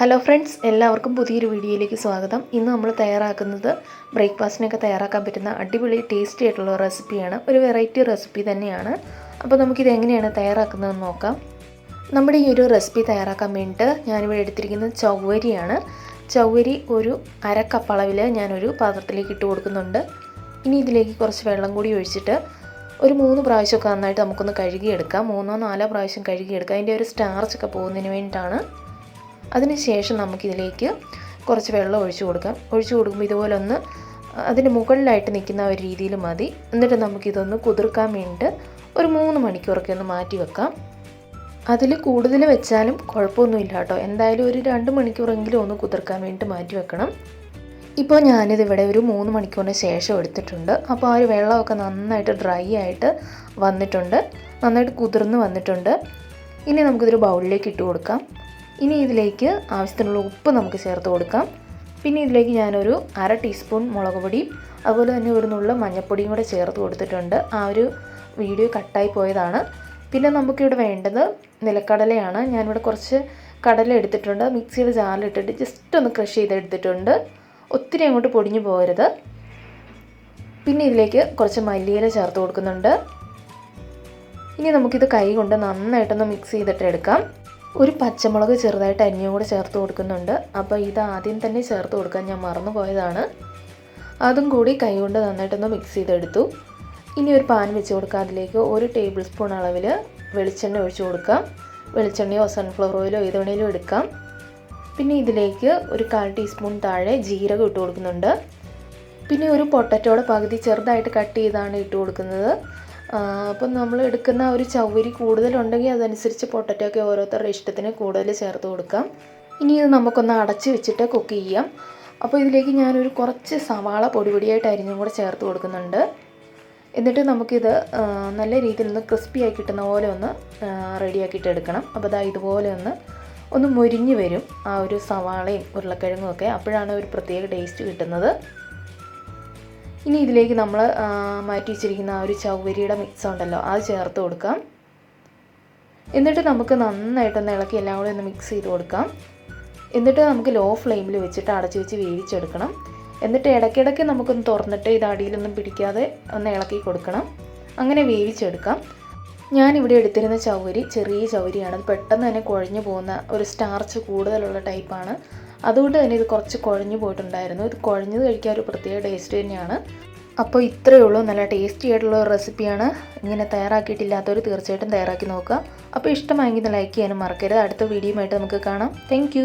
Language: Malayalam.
ഹലോ ഫ്രണ്ട്സ് എല്ലാവർക്കും പുതിയൊരു വീഡിയോയിലേക്ക് സ്വാഗതം. ഇന്ന് നമ്മൾ തയ്യാറാക്കുന്നത് ബ്രേക്ക്ഫാസ്റ്റിനൊക്കെ തയ്യാറാക്കാൻ പറ്റുന്ന അടിപൊളി ടേസ്റ്റി ആയിട്ടുള്ള റെസിപ്പിയാണ്. ഒരു വെറൈറ്റി റെസിപ്പി തന്നെയാണ്. അപ്പോൾ നമുക്കിത് എങ്ങനെയാണ് തയ്യാറാക്കുന്നതെന്ന് നോക്കാം. നമ്മുടെ ഈ ഒരു റെസിപ്പി തയ്യാറാക്കാൻ വേണ്ടിയിട്ട് ഞാനിവിടെ എടുത്തിരിക്കുന്നത് ചൗവരിയാണ് ചൗവരി ഒരു അര കപ്പ് ഞാനൊരു പാത്രത്തിലേക്ക് ഇട്ട് കൊടുക്കുന്നുണ്ട്. ഇനി ഇതിലേക്ക് കുറച്ച് വെള്ളം കൂടി ഒഴിച്ചിട്ട് ഒരു മൂന്ന് പ്രാവശ്യമൊക്കെ നന്നായിട്ട് നമുക്കൊന്ന് കഴുകിയെടുക്കാം. മൂന്നോ നാലോ പ്രാവശ്യം കഴുകിയെടുക്കാം. അതിന്റെ ഒരു സ്റ്റാർച്ചൊക്കെ പോകുന്നതിന് വേണ്ടിയിട്ടാണ്. അതിനുശേഷം നമുക്കിതിലേക്ക് കുറച്ച് വെള്ളം ഒഴിച്ചു കൊടുക്കാം. ഒഴിച്ചു കൊടുക്കുമ്പോൾ ഇതുപോലെ ഒന്ന് അതിന് മുകളിലായിട്ട് നിൽക്കുന്ന ഒരു രീതിയിൽ മതി. എന്നിട്ട് നമുക്കിതൊന്ന് കുതിർക്കാൻ വേണ്ടിയിട്ട് ഒരു മൂന്ന് മണിക്കൂറൊക്കെ ഒന്ന് മാറ്റി വെക്കാം. അതിൽ കൂടുതൽ വെച്ചാലും കുഴപ്പമൊന്നുമില്ല കേട്ടോ. എന്തായാലും ഒരു രണ്ട് മണിക്കൂറെങ്കിലും ഒന്ന് കുതിർക്കാൻ വേണ്ടി മാറ്റി വെക്കണം. ഇപ്പോൾ ഞാനിതിവിടെ ഒരു മൂന്ന് മണിക്കൂറിന് ശേഷം എടുത്തിട്ടുണ്ട്. അപ്പോൾ ആ ഒരു വെള്ളമൊക്കെ നന്നായിട്ട് ഡ്രൈ ആയിട്ട് വന്നിട്ടുണ്ട്. നന്നായിട്ട് കുതിർന്ന് വന്നിട്ടുണ്ട്. ഇനി നമുക്കിതൊരു ബൗളിലേക്ക് ഇട്ട് കൊടുക്കാം. ഇനി ഇതിലേക്ക് ആവശ്യത്തിനുള്ള ഉപ്പ് നമുക്ക് ചേർത്ത് കൊടുക്കാം. പിന്നെ ഇതിലേക്ക് ഞാനൊരു അര ടീസ്പൂൺ മുളക് പൊടിയും അതുപോലെ തന്നെ ഒരു നുള്ള മഞ്ഞൾപ്പൊടിയും കൂടെ ചേർത്ത് കൊടുത്തിട്ടുണ്ട്. ആ ഒരു വീഡിയോ കട്ടായി പോയതാണ്. പിന്നെ നമുക്കിവിടെ വേണ്ടത് നിലക്കടലയാണ്. ഞാനിവിടെ കുറച്ച് കടല എടുത്തിട്ടുണ്ട്. മിക്സിയുടെ ജാറിലിട്ടിട്ട് ജസ്റ്റ് ഒന്ന് ക്രഷ് ചെയ്തെടുത്തിട്ടുണ്ട്. ഒത്തിരി അങ്ങോട്ട് പൊടിഞ്ഞു പോകരുത്. പിന്നെ ഇതിലേക്ക് കുറച്ച് മല്ലിയില ചേർത്ത് കൊടുക്കുന്നുണ്ട്. ഇനി നമുക്കിത് കൈ കൊണ്ട് നന്നായിട്ടൊന്ന് മിക്സ് ചെയ്തിട്ട് എടുക്കാം ഒരു പച്ചമുളക് ചെറുതായിട്ട് അരിഞ്ഞും കൂടെ ചേർത്ത് കൊടുക്കുന്നുണ്ട്. അപ്പോൾ ഇത് ആദ്യം തന്നെ ചേർത്ത് കൊടുക്കാൻ ഞാൻ മറന്നു പോയതാണ്. അതും കൂടി കൈകൊണ്ട് നന്നായിട്ടൊന്ന് മിക്സ് ചെയ്തെടുത്തു. ഇനി ഒരു പാൻ വെച്ച് കൊടുക്കുക അതിലേക്ക് ഒരു ടേബിൾ സ്പൂൺ അളവിൽ വെളിച്ചെണ്ണ ഒഴിച്ച് കൊടുക്കാം. വെളിച്ചെണ്ണയോ സൺഫ്ലവർ ഓയിലോ ഏത് വേണേലും എടുക്കാം. പിന്നെ ഇതിലേക്ക് ഒരു കാൽ ടീസ്പൂൺ താഴെ ജീരകം ഇട്ട് കൊടുക്കുന്നുണ്ട്. പിന്നെ ഒരു പൊട്ടറ്റോടെ പകുതി ചെറുതായിട്ട് കട്ട് ചെയ്താണ് ഇട്ട് കൊടുക്കുന്നത്. അപ്പം നമ്മൾ എടുക്കുന്ന ഒരു ചവരി കൂടുതലുണ്ടെങ്കിൽ അതനുസരിച്ച് പൊട്ടറ്റോ ഒക്കെ ഓരോരുത്തരുടെ ഇഷ്ടത്തിന് കൂടുതൽ ചേർത്ത് കൊടുക്കാം. ഇനി ഇത് നമുക്കൊന്ന് അടച്ച് വെച്ചിട്ട് കുക്ക് ചെയ്യാം. അപ്പോൾ ഇതിലേക്ക് ഞാനൊരു കുറച്ച് സവാള പൊടിപൊടിയായിട്ട് അരിഞ്ഞും കൂടെ ചേർത്ത് കൊടുക്കുന്നുണ്ട്. എന്നിട്ട് നമുക്കിത് നല്ല രീതിയിൽ ഒന്ന് ക്രിസ്പി ആയി കിട്ടുന്ന പോലെ ഒന്ന് റെഡിയാക്കിയിട്ട് എടുക്കണം. അപ്പോൾ ഇതാ ഇതുപോലെ ഒന്ന് ഒന്ന് മുരിഞ്ഞ് വരും ആ ഒരു സവാളയും ഉരുളക്കിഴങ്ങും ഒക്കെ. അപ്പോഴാണ് ഒരു പ്രത്യേക ടേസ്റ്റ് കിട്ടുന്നത്. ഇനി ഇതിലേക്ക് നമ്മൾ മാറ്റി വെച്ചിരിക്കുന്ന ആ ഒരു ചൗവരിയുടെ മിക്സ് ഉണ്ടല്ലോ അത് ചേർത്ത് കൊടുക്കാം. എന്നിട്ട് നമുക്ക് നന്നായിട്ടൊന്ന് ഇളക്കി എല്ലാം കൂടി ഒന്ന് മിക്സ് ചെയ്ത് കൊടുക്കാം. എന്നിട്ട് നമുക്ക് ലോ ഫ്ലെയിമിൽ വെച്ചിട്ട് അടച്ചു വെച്ച് വേവിച്ചെടുക്കണം. എന്നിട്ട് ഇടയ്ക്കിടയ്ക്ക് നമുക്കൊന്ന് തുറന്നിട്ട് ഇത് അടിയിലൊന്നും പിടിക്കാതെ ഒന്ന് ഇളക്കി കൊടുക്കണം. അങ്ങനെ വേവിച്ചെടുക്കാം. ഞാനിവിടെ എടുത്തിരുന്ന ചവരി ചെറിയ ചവരിയാണ്. അത് പെട്ടെന്ന് തന്നെ കുഴഞ്ഞു പോകുന്ന ഒരു സ്റ്റാർച്ച് കൂടുതലുള്ള ടൈപ്പാണ് അതുകൊണ്ട് തന്നെ ഇത് കുറച്ച് കുഴഞ്ഞു പോയിട്ടുണ്ടായിരുന്നു. ഇത് കുഴഞ്ഞത് കഴിക്കാൻ ഒരു പ്രത്യേക ടേസ്റ്റ് തന്നെയാണ്. അപ്പോൾ ഇത്രയേ ഉള്ളൂ. നല്ല ടേസ്റ്റി ആയിട്ടുള്ള ഒരു റെസിപ്പിയാണ് ഇങ്ങനെ തയ്യാറാക്കിയിട്ടില്ലാത്തവർ തീർച്ചയായിട്ടും തയ്യാറാക്കി നോക്കുക. അപ്പോൾ ഇഷ്ടമായെങ്കിൽ ലൈക്ക് ചെയ്യാനും മറക്കരുത്. അടുത്ത വീഡിയോയുമായിട്ട് നമുക്ക് കാണാം. താങ്ക്